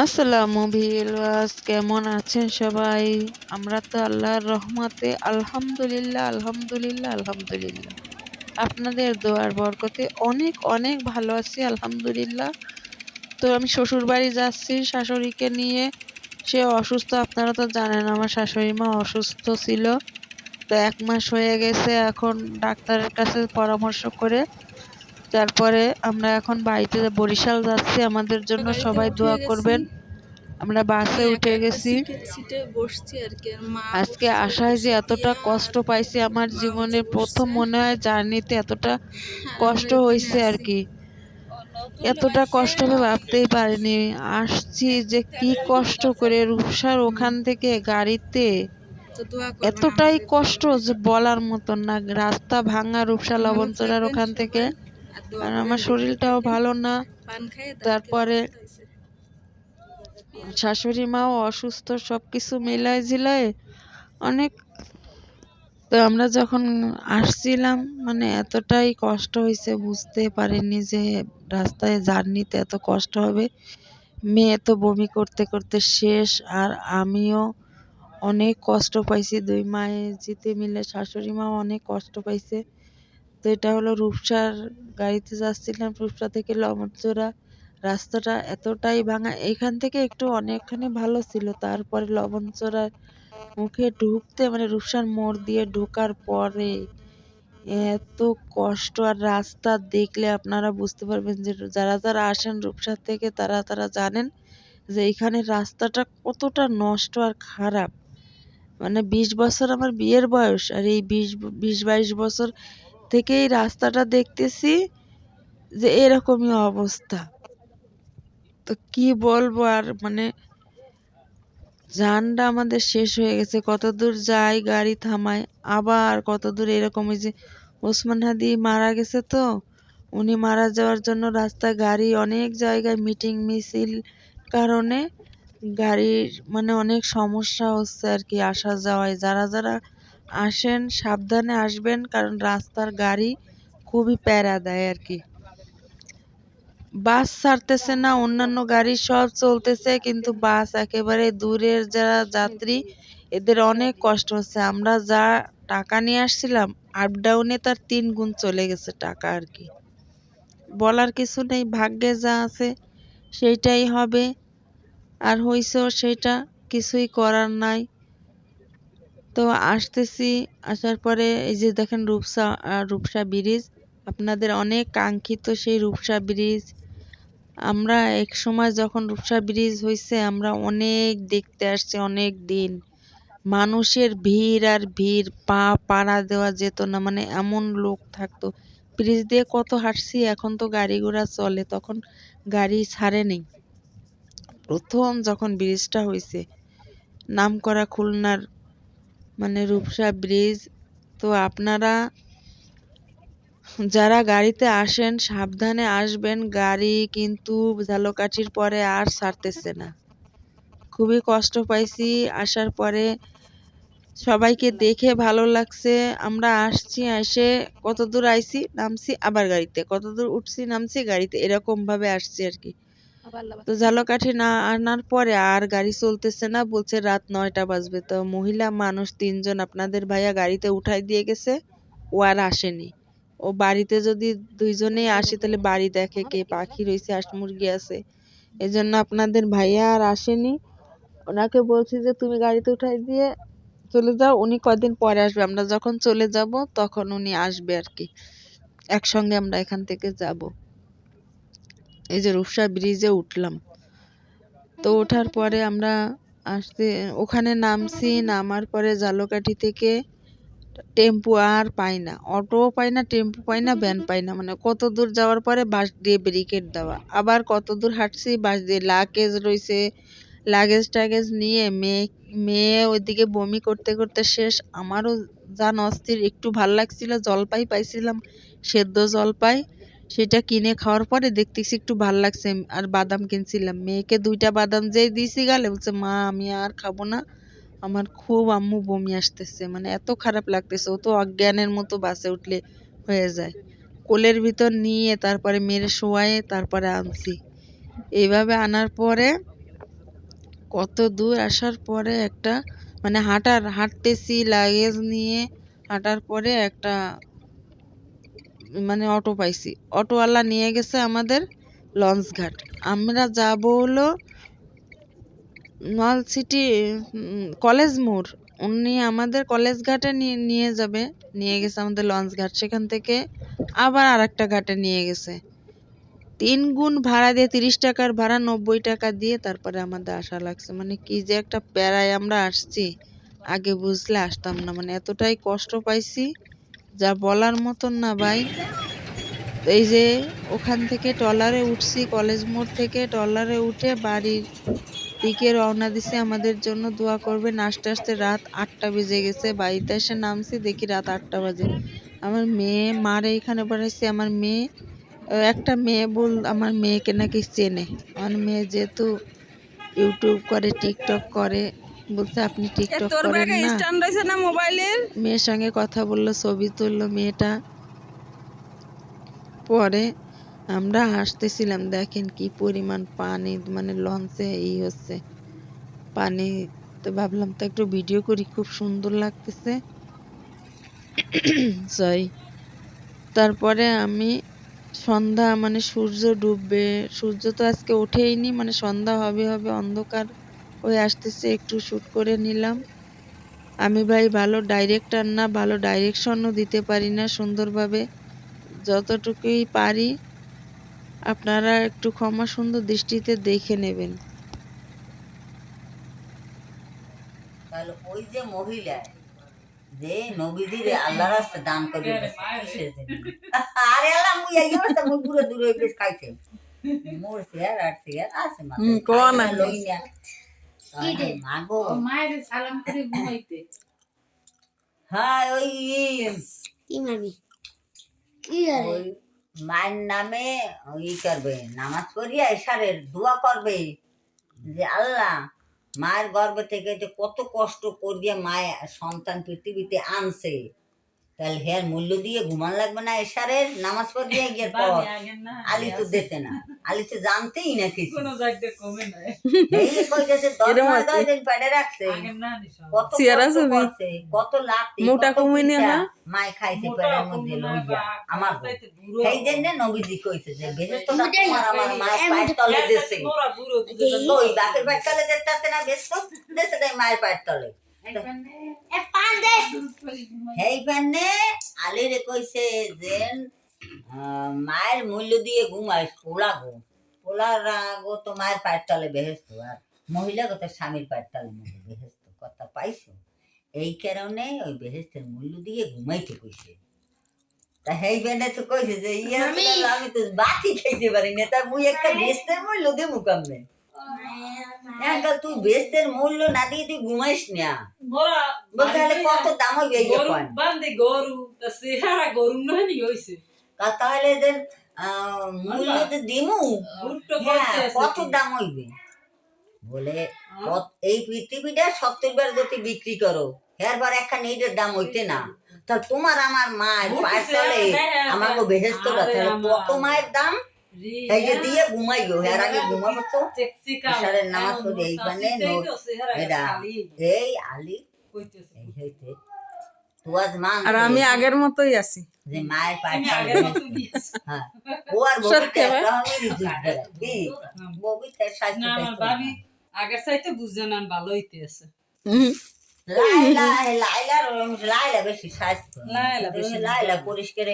আসসালামু ভিউয়ার্স, কেমন আছেন সবাই? আমরা তো আল্লাহর রহমতে আলহামদুলিল্লাহ আলহামদুলিল্লাহ আলহামদুলিল্লাহ। আপনাদের দোয়ার বরকতে অনেক অনেক ভালো আছি, আলহামদুলিল্লাহ। তো আমি শ্বশুর বাড়ি যাচ্ছি শাশুড়িকে নিয়ে। সে অসুস্থ, আপনারা তো জানেন আমার শাশুড়ি মা অসুস্থ ছিল। তো এক মাস হয়ে গেছে এখন ডাক্তারের কাছে পরামর্শ করে তারপরে আমরা এখন বাড়িতে বরিশাল যাচ্ছি আমাদের জন্য সবাই দোয়া করবেন। আমরা বাসে আমি উঠে গেছি। সিটে- সিটে বসছি আর কি, আজকে আসায় যে এতটা কষ্ট পাইছি আমার মা জীবনে প্রথম মনে হয় জার্নিতে এতটা কষ্ট হয়েছে আর কি। এতটা কষ্ট হবে ভাবতেই পারিনি। আসছি যে কি কষ্ট করে রূপসার ওখান থেকে গাড়িতে এতটাই কষ্ট যে বলার মতন না রাস্তা ভাঙা রূপসা লবণচড়ার ওখান থেকে। আর আমার শরীরটাও ভালো না। তারপরে। শাশুড়ি মাও অসুস্থ সব কিছু মিলাই ঝিলাই। অনেক তো আমরা যখন আসছিলাম মানে এতটাই কষ্ট হয়েছে বুঝতে পারিনি যে রাস্তায় জার্নিতে এত কষ্ট হবে। মেয়ে তো বমি করতে করতে শেষ আর আমিও অনেক কষ্ট পাইছি। দুই মায়ে জিতে মিলে শাশুড়ি মাও অনেক কষ্ট পাইছে। তো এটা হলো রূপসার গাড়িতে যাচ্ছিলাম, রূপসা থেকে লবণচোরা রাস্তাটা এতটাই ভাঙা। এখান থেকে একটু অনেকখানি ভালো ছিল, তারপরে লবণচোরার মুখে ঢুকতে মানে রূপসার মোড় দিয়ে ঢোকার পরে এত কষ্ট আর রাস্তা দেখলে আপনারা বুঝতে পারবেন যে যারা যারা আসেন রূপসার থেকে তারা তারা জানেন যে এখানে রাস্তাটা কতটা নষ্ট আর খারাপ। মানে বিশ বছর আমার বিয়ের বয়স আর এই বিশ বিশ বাইশ বছর থেকেই রাস্তাটা দেখতেছি যে এরকমই অবস্থা। তো কি বলব আর মানে যানটা আমাদের শেষ হয়ে গেছে। কত দূর যাই গাড়ি থামায়, আবার কত দূর এরকম যে ওসমান হাদি মারা গেছে তো, উনি মারা যাওয়ার জন্য রাস্তায় গাড়ি, অনেক জায়গায় মিটিং, মিছিল কারণে গাড়ির মানে অনেক সমস্যা হচ্ছে আর কি, আসা যাওয়ায়। যারা যারা আসেন, সাবধানে আসবেন কারণ রাস্তার গাড়ি খুবই প্যারা দেয় আর কি। বাস ছাড়তেছে না, অন্যান্য গাড়ি সব চলতেছে কিন্তু বাস একেবারে দূরের যারা যাত্রী, এদের অনেক কষ্ট হচ্ছে। আমরা যা টাকা নিয়ে আসছিলাম আপ ডাউনে তার তিন গুণ চলে গেছে টাকা আর কি। বলার কিছু নেই, ভাগ্যে যা আছে সেইটাই হবে। আর হইছেও সেটা, কিছুই করার নাই। তো আসতেছি, আসার পরে এই যে দেখেন রূপসা রূপসা ব্রিজ। আপনাদের অনেক কাঙ্ক্ষিত সেই রূপসা ব্রিজ। আমরা এক সময় যখন রূপসা ব্রিজ হয়েছে আমরা অনেক দেখতে আসছি, অনেক দিন। মানুষের ভিড় আর ভিড়, পা পাড়া দেওয়া যেত না মানে এমন লোক থাকতো। ব্রিজ দিয়ে কত হাঁটছি, এখন তো গাড়ি ঘোড়া চলে, তখন গাড়ি ছাড়েনি প্রথম যখন ব্রিজটা হয়েছে নাম করা খুলনার মানে রূপসা ব্রিজ। তো আপনারা যারা গাড়িতে আসেন, সাবধানে আসবেন। গাড়ি কিন্তু ঝালকাঠির পরে আর ছাড়তেছে না। খুবই কষ্ট পাইছি। আসার পরে সবাইকে দেখে ভালো লাগছে। আমরা আসছি, এসে কতদূর আইছি, নামছি, আবার গাড়িতে। কতদূর উঠছি, নামছি, গাড়িতে এরকম ভাবে আসছি আর কি। তো ঝালকাঠি না আনার পরে আর গাড়ি চলতেছে না, বলছে রাত নয়টা বাজবে। তো মহিলা মানুষ তিনজন আপনাদের ভাইয়া গাড়িতে উঠাই দিয়ে গেছে, ও আর আসেনি। ও বাড়িতে যদি দুইজনেই আসে, তাহলে বাড়ি দেখে কে পাখি রয়েছে, হাঁস মুরগি আছে। এজন্য আপনাদের ভাইয়া আর আসেনি। ওনাকে বলছি যে, তুমি গাড়িতে উঠাই দিয়ে চলে যাও, উনি কদিন পরে আসবে। আমরা যখন চলে যাব, তখন উনি আসবে আর কি। একসঙ্গে আমরা এখান থেকে যাব। এই যে রূপসা ব্রিজে উঠলাম। তো ওঠার পরে আমরা আসতে, ওখানে নামছি, নামার পরে জালকাঠি থেকে টেম্পু আর পাই না। অটোও পাই না, টেম্পু পাই না, ভ্যান পাই না। মানে কত দূর যাওয়ার পরে বাস দিয়ে ব্যারিকেড দেওয়া। আবার কত দূর হাঁটছি, বাস দিয়ে লাগেজ রয়েছে লাগেজ টাগেজ নিয়ে মেয়ে মেয়ে ওইদিকে বমি করতে করতে শেষ। আমারও জান অস্থির, একটু ভালো লাগছিল, জলপাই পাইছিলাম, সেদ্ধ জলপাই। সেটা কিনে খাওয়ার পরে দেখতেছি একটু ভালো লাগছে, আর বাদাম কিনছিলাম। মেয়েকে দুইটা বাদাম যেই দিয়েছি গালে, বলছে, মা, আমি আর খাব না। আমার খুব আম্মু বমি আসতেছে মানে এত খারাপ লাগতেছে। ও তো অজ্ঞানের মতো বাসে উঠলে হয়ে যায়। কোলের ভিতর নিয়ে তারপরে মেরে শোয়ায়ে, তারপরে আনছি। এইভাবে আনার পরে কত দূর আসার পরে একটা মানে হাঁটার, হাঁটতেছি লাগেজ নিয়ে হাঁটার পরে একটা মানে অটো পাইছি। অটোওয়ালা নিয়ে গেছে আমাদের লঞ্চ ঘাট। আমরা যাব হলো নলসিটি সিটি কলেজ মোড়। উনি আমাদের কলেজ ঘাটে নিয়ে যাবে। নিয়ে গেছে আমাদের লঞ্চ ঘাট। সেখান থেকে আবার আর একটা ঘাটে নিয়ে গেছে। তিন গুণ ভাড়া দিয়ে তিরিশ টাকার ভাড়া, নব্বই টাকা দিয়ে তারপরে আমাদের আসা লাগছে। মানে কি যে একটা প্যারায় আমরা আসছি। আগে বুঝলে আসতাম না। মানে এতটাই কষ্ট পাইছি। যা বলার মতন না ভাই। এই যে ওখান থেকে ট্রলারে উঠছি, কলেজ মোড় থেকে ট্রলারে উঠে বাড়ির দিকে রওনা দিছে। আমাদের জন্য দোয়া করবেন, আস্তে আস্তে রাত আটটা বেজে গেছে। বাড়িতে এসে নামছি, দেখি রাত আটটা বাজে। আমার মেয়ে, মারে এখানে পাঠাইছি আমার মেয়ে, একটা মেয়ে বল, আমার মেয়েকে নাকি চেনে। আমার মেয়ে যেহেতু ইউটিউব করে, টিকটক করে বলছে আপনি টিকটক করেন না? মোবাইলের? মেয়ের সঙ্গে কথা বলল ছবি তুললো মেয়েটা। পরে আমরা হাসতেছিলাম দেখেন কি পরিমাণ পানি মানে লঞ্চে ই হচ্ছে। পানি তো ভাবলাম তো একটু ভিডিও করি খুব সুন্দর লাগতেছে। সরি তারপরে আমি সন্ধ্যা মানে সূর্য ডুববে সূর্য তো আজকে ওঠেইনি মানে সন্ধ্যা হবে হবে অন্ধকার। হয়ে আসতেছে একটু শ্যুট করে নিলাম আমি ভাই ভালো ডাইরেক্টর না ভালো ডাইরেকশনও দিতে পারি না সুন্দরভাবে যতটুকুই পারি আপনারা একটু ক্ষমা সুন্দর দৃষ্টিতে দেখে নেবেন তাহলে ওই যে মহিলা যে নবীদের আল্লাহ রাস্তা দান করবে আরে আল্লাহ মুই এই অবস্থা মুই পুরো দূরে বেশ খাইছে মোর শেয়ার আর শেয়ার আছে। হুম, কোন খাইতে আছে? লই না। তাহলে মাগো। মায়ের সালাম করে ঘুমাইতে। হ্যাঁ ওই কি মারবি কি আরে মায়ের নামে ই করবে নামাজ পড়িয়া এসারের দোয়া করবে যে আল্লাহ মায়ের গর্ভ থেকে যে কত কষ্ট করিয়া মায়ের সন্তান পৃথিবীতে আনছে। তাহলে হের মূল্য দিয়ে ঘুমান লাগবে না এসারের নামাজ পড়িয়া গিয়ে পর। আলি তো দিতে না। আলি তো জানতেই না কিছু। এই এরম মাস আছে? দশ দিন পেটে রাখছে। কত কষ্ট আছে কত লাখ মোটা কমিনি না? খাইছে পেটের মধ্যে লইয়া। আমার। সেই জন্য নবীজি কইছে যে না, তোমার আমার মায়ের এই পায়ের তলে দিছে। এই- বাপের পায়ের তলে যেতে না দেশে দেয় মায়ের পায়ের তলে। পান সেই ফ্যানে আলিরে কইছে যে মায়ের মূল্য দিয়ে ঘুমাই পোলা গো। পোলার গো তো মায়ের পায়ের তলে বেহেস্ত আর মহিলা গো তো স্বামীর পায়ের তলে বেহেস্ত। কথা পাইছো? এই কারণে ওই বেহেস্তের মূল্য দিয়ে ঘুমাইতে কইছে। তা সেই বেনে তো কইছে যে ইয়া আমি তো বাতি খাইতে পারি না তা মুই একটা বেস্তের মূল্য দিয়ে মুকামে তুই বেস্তের মূল্য না দিয়ে তুই ঘুমাইস না। বলতে কত দাম হইবে এই বান্ধে গরু তা চেহারা গরু নয় নি হইছে তাহলে এদের মূল্য তো দিমু। হ্যাঁ কত দাম হইবে? বলে এই পৃথিবীটা সত্তর বার যদি বিক্রি করো এরপর একটা নেটের দাম হইতে না। তা তোমার আমার মায়ের পায়ের তলে আমাকে বেহেস্তটা তাহলে কত মায়ের দাম? এই যে দিয়ে ঘুমাই গো এর আগে ঘুমাবো তো নামাজ এইখানে এই আলি মান আর আমি আগের মতোই আছি যে মায়ের। হ্যাঁ ও আর আগের চাইতে ভালো হইতে আছে লাইলা লাইলা বেশি লাইলা বেশি লাইলা পরিষ্কার